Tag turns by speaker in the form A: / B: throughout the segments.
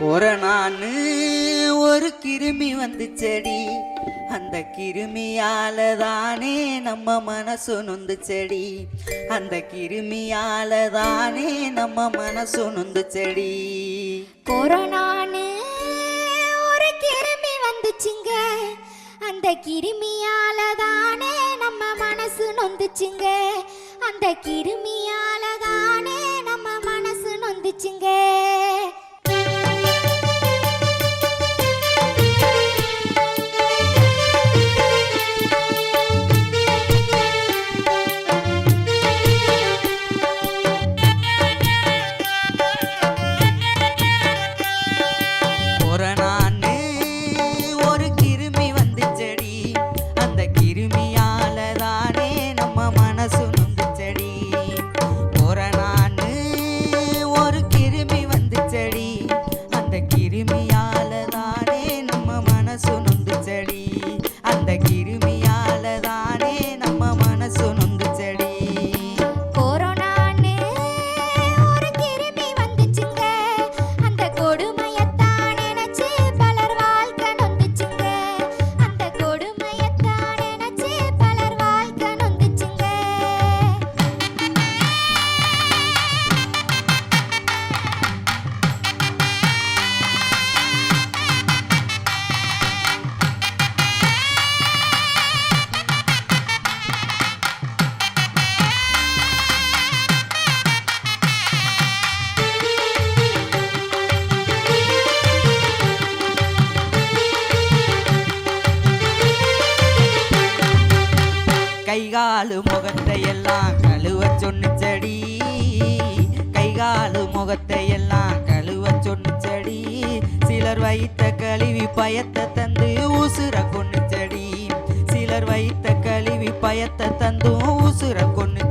A: ஒரு நானு ஒரு கிருமி வந்து செடி அந்த கிருமியால தானே நம்ம மனசு நொந்து செடி அந்த கிருமியால தானே நம்ம மனசு நொந்து செடி
B: கொரோனான்னு ஒரு கிருமி வந்துச்சுங்க. அந்த கிருமியால தானே நம்ம மனசு நொந்துச்சுங்க. அந்த கிருமியால தானே நம்ம மனசு நொந்துச்சுங்க.
A: கைகாலு முகத்தை எல்லாம் கழுவ சொன்னுச்சடி கைகாலு முகத்தை எல்லாம் கழுவ சொன்னுச்சடி சிலர் வைத்த கழுவி பயத்தை தந்து உசுர கொன்னுச்சடி சிலர் வைத்த கழுவி பயத்தை தந்தும் உசுர
B: கொன்னு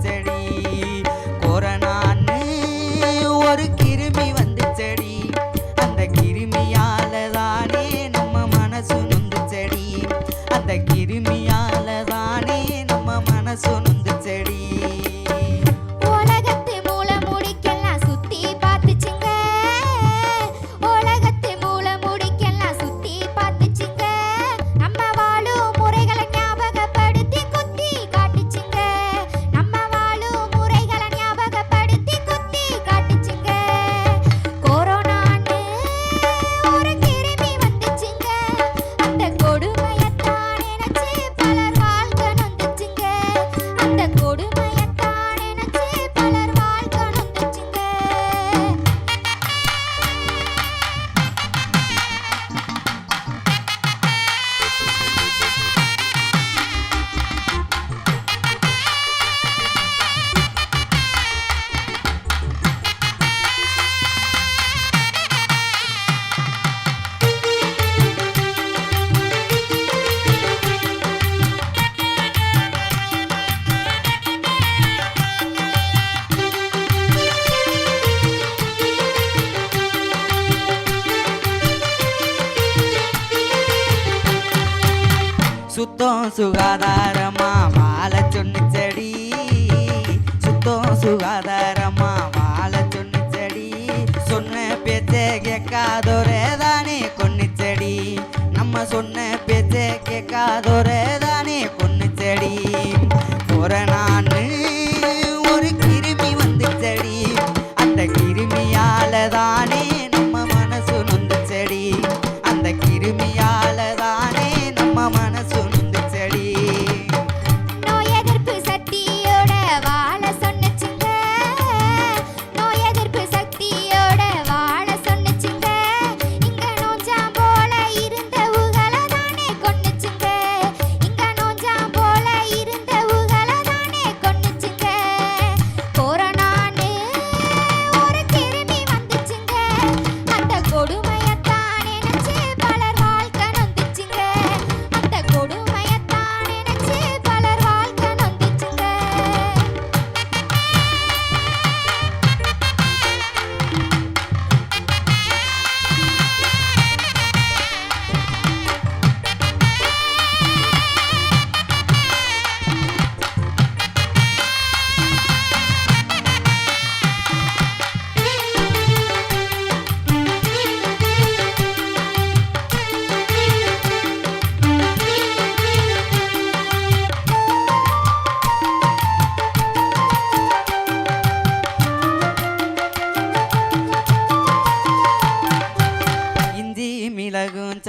A: சுத்தம் சுகாதாரமா? மாலை சொன்ன
B: செடி சுத்தம்
A: சுகாதார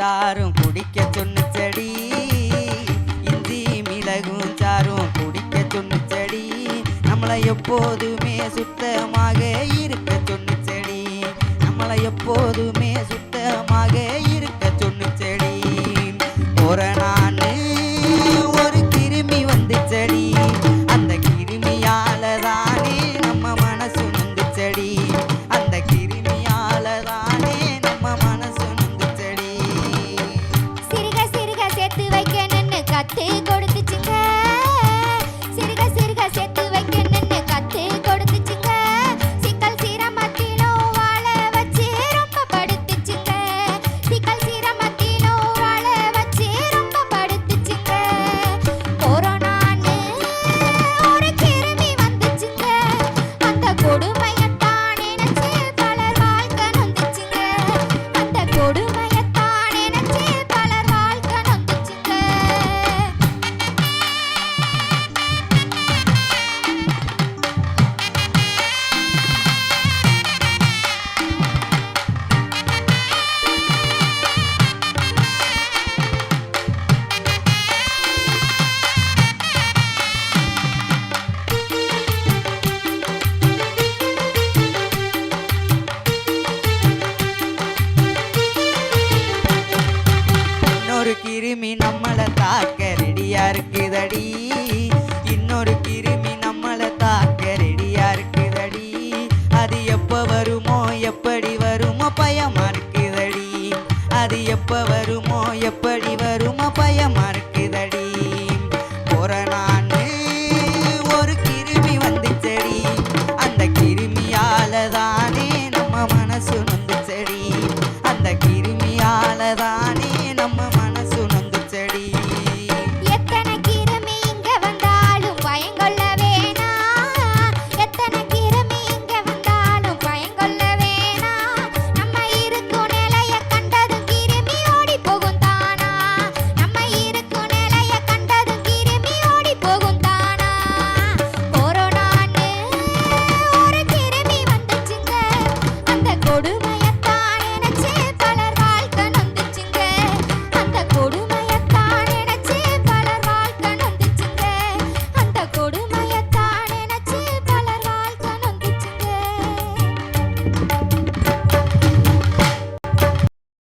A: சாரும் குடிக்க சொன்ன செடி. இஞ்சி மிளகும் சாரும் குடிக்க சொன்ன செடி. நம்மளை எப்போதுமே சுத்தமாக இருக்க சொன்ன செடி. நம்மளை எப்போதுமே பயமா இருக்குதடி அது எப்போ வருமோ எப்படி வருமோ பயமா இருக்குதடி கொரோனா